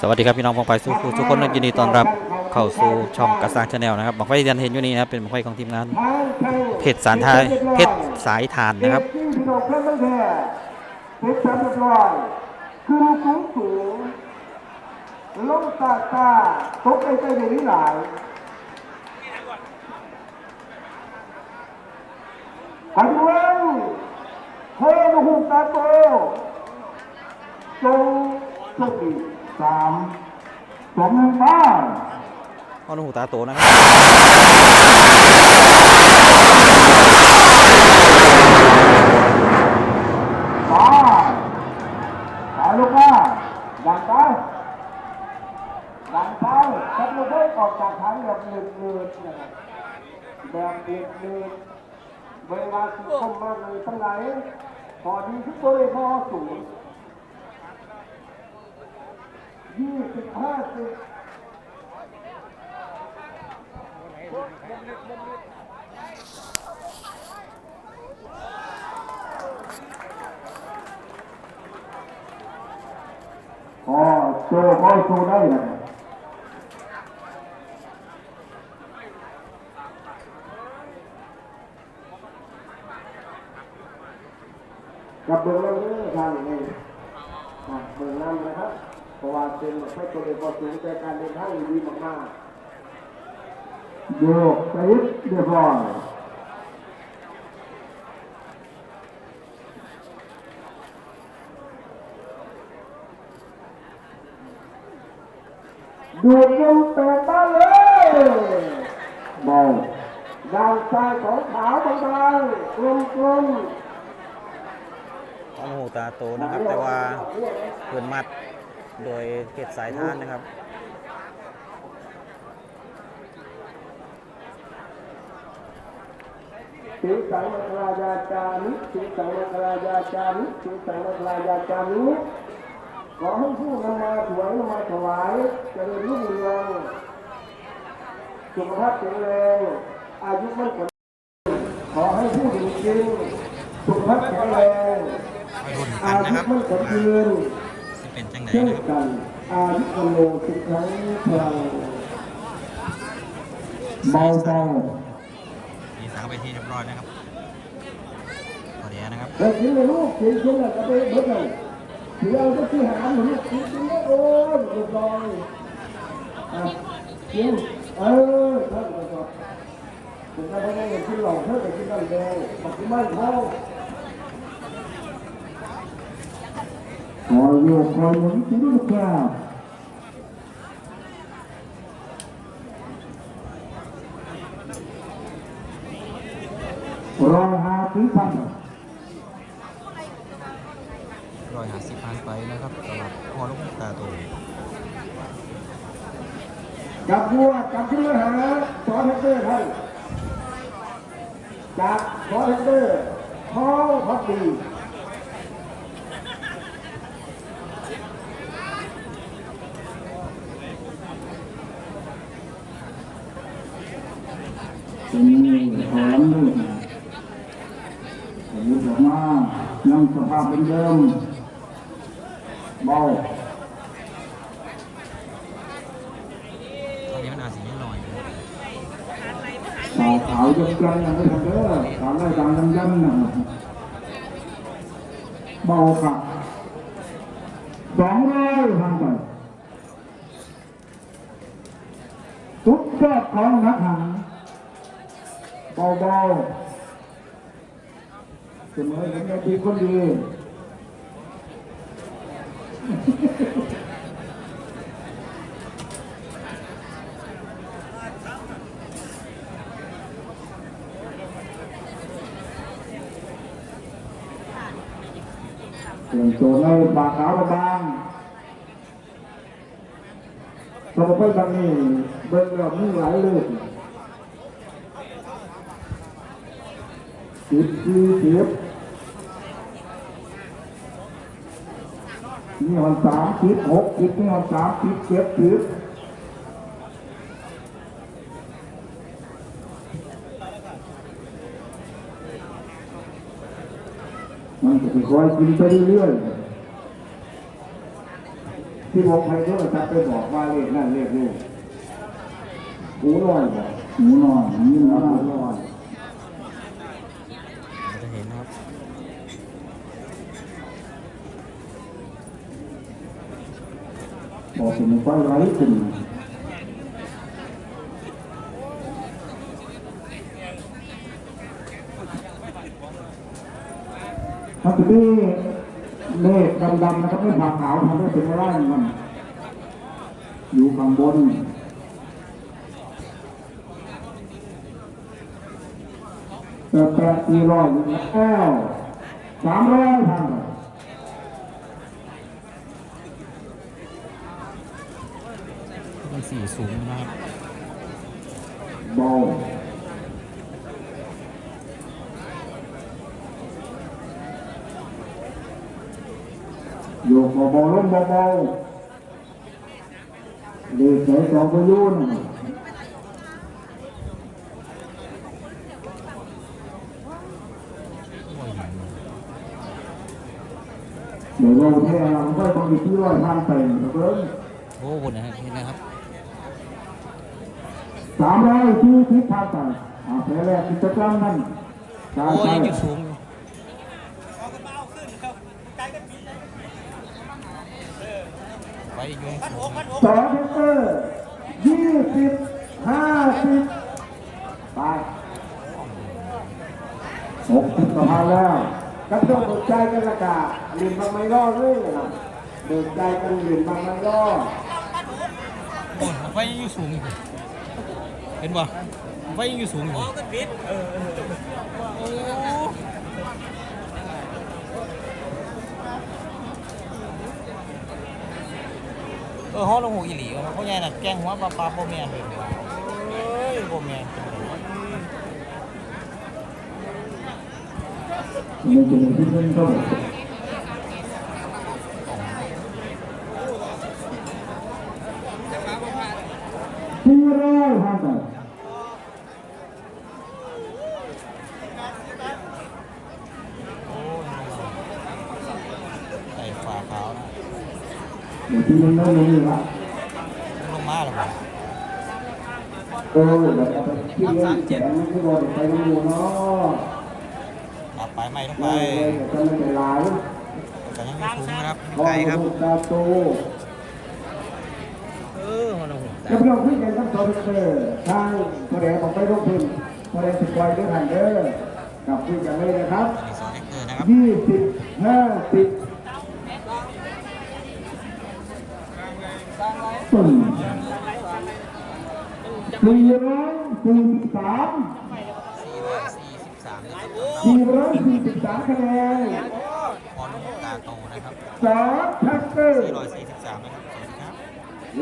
สวัสดีครับพี่น้องพงไปสู่ทุกคนยินดีต้อนรับเข้าสู่ช่องกระซังชาแนลนะครับบังไฟที่ท่านเห็นอยู่นี่นะครับเป็นบังไฟของทีมงานทางไทยเพชรสารไทยเพชรสายทานนะครับเด็กที่พี่น้องเพื่อนไม่แท้เพชรสามเรียบร้อยคือสูงสูงลงตาตาตกไปใจในนี้หลายหันเว้งเฮ้ยลูกหูตาโต จงโชคดีสามสองหนึ่งบ้านพ่อหนูหูตาโตนะครับไปไปลูกว่าดังไปดังไปฉันไม่ได้ออกจากทางแบบหนึ่งเงินนะครับแบบเด็กเงินเวลาสุขมมากเลยทั้งหลายพอดีทุกตัวเลยพอสูง ยี่สิบห้าสิบอ๋อโซ่ก็โซ่ได้นะครับกับเบื้องน้ำเนื้อทางนี้อ่เบื้องน้ำนะครับ เพราะว่าเป็นแค่ตัวเองก็สูงแต่การเดินทางดีมากๆโยกไปเรียบร้อยดูดลมแตกบ้านเลยเบาด้านซ้ายของขาวบางๆกลมๆพ่อหนูหูตาโตนะครับ แต่ว่าเพื่อนมัด โดยเพชรสายทานนะครับสีสังมัคลายาจามิสีสังมัคลายาจามิสีสังมัคลายาจามิขอให้ผู้นำมาถวายนำมาถวายเจริญรุ่งเรืองสุขภาพแข็งแรงอายุมั่นขวัญขอให้ผู้ดีจริงสุขภาพแข็งแรงรุ่นกัอานนะยุครับมั่นขวัญยืนจะ เป็นจังไหนเช่นนะครับกันอายุกโลสุขขังพลังเบาเบามีสาวไปที่เรียบร้อยนะครับตอนนี้นะครับแล้วกินเลยลูกกินกินแล้วก็ไปเบิดเลยเดี๋ยวจะที่หาหนูกินกินแล้วโอ้ยเรียบร้อยอะกินเออท่านก็ชอบถึงจะไม่ได้เงินกินหลอกเท่ากับกินน้ำแดงบอกกินบ้านเขา คอยโยกคอยหมุนกินลูกแก้วร้อยห้าปีพันร้อยห้าสิบพันไปนะครับสำหรับพอลูกหูตาโตจับวัวจับขึ้นมาหาสอนแท็กเตอร์ท่านจับสอนแท็กเตอร์ท้องพักดี นี่หอมด้วยอายุออกมายังสภาพเป็นเดิมเบาตอนนี้มันอาจจะนิดหน่อยสาวขาวยันยันนะไม่ทำเด้อสาวได้ดังยันยันนะเบาค่ะสองร้อยทางไปทุกยอดของนักหาง เบาเบาเสมอเห็นไงดีคนดีเปลี่ยนตัวในปากขาวบางตัวไปบางนี่เบิ่งแล้วมีหลายลูก สิบสี่สิบนี่มันสามสิบหกสิบนี่มันสามสิบเจ็ดสิบมันจะคอยกินไปเรื่อยๆที่บอกใครก็จะไปบอกว่าเลขนั่นเลขนี่หูนอนบอกหมูนอนนี่หูนะนอน จะเห็นนะครับ บอกเป็นไฟไร้ขึ้นถ้าจะมีเมฆดำๆนะครั บไม่ผ่าขาวทำให้เป็นร่างมันอยู่ข้างบนแต่แปดสี่ร้อยแล้วสามร้อยพัน มัน สีสูงนะครับเบาโยกเบาๆลงเบาๆเด็กใส่สองพยุนเดี๋ยวเราแค่เราก็ต้องมีที่ร้อยพันไปนะเพิ่มโอ้โหนะครับเห็นนะครับ สามร้อยที่ทิศทางไปอ่าแผลแรกกิจกรรมนั่นกาโอ้รยใช้ยังอยู่สูงอยู่ไว้อยู่ยังสูงสองเทเตอร์ยี่สิบห้าสิบไปหกสิบประมาณแล้วกับต้องเบิกใจกันละกาหลินบางไม้ล่อเลยนะครับเบิกใจกันหลินบางไม้ล่อโอ้ยไฟยังอยู่สูงอยู่ เห็นป่ะไฟยังอยู่สูงอยู่โอ้เออห้องลงหูอีหลีวะเขาใหญ่น่ะแกงหัวปลาปลาโบแมนเลยเฮ้ยโบแมนมันจะมีที่เพิ่มเติมสี่ร้อยห้า สิบโอ้ยใส่ฝาขาวนะเดี๋ยวที่มันไม่มีละลงมาแล้วบ่เออเดี๋ยวเอาไปที่เลี้ยงแจกมันที่บอลไปน้ำมูเนาะตัดไปไม่ลงไปไปเดี๋ยวจะไม่เป็นไรแต่ยังไม่สูงนะครับพ่อไกลครับ ลูกตาโต เออมันล งหูแล้วเราคุยกันทั้งสองเด้อทางพอแดงบอกไปลงทุนพอแดงสิบไว้ด้วยหันเด้อกับคุยกันเลยนะครับมีสองเทคเตอร์นะครับยี่สิบห้าสิบตึ้งสี่ร้อยสี่สิบสาม443นะครับสี่ร้อยสี่สิบสามคะแนนพอลงตาโตนะครับสองแท็กเตอร์443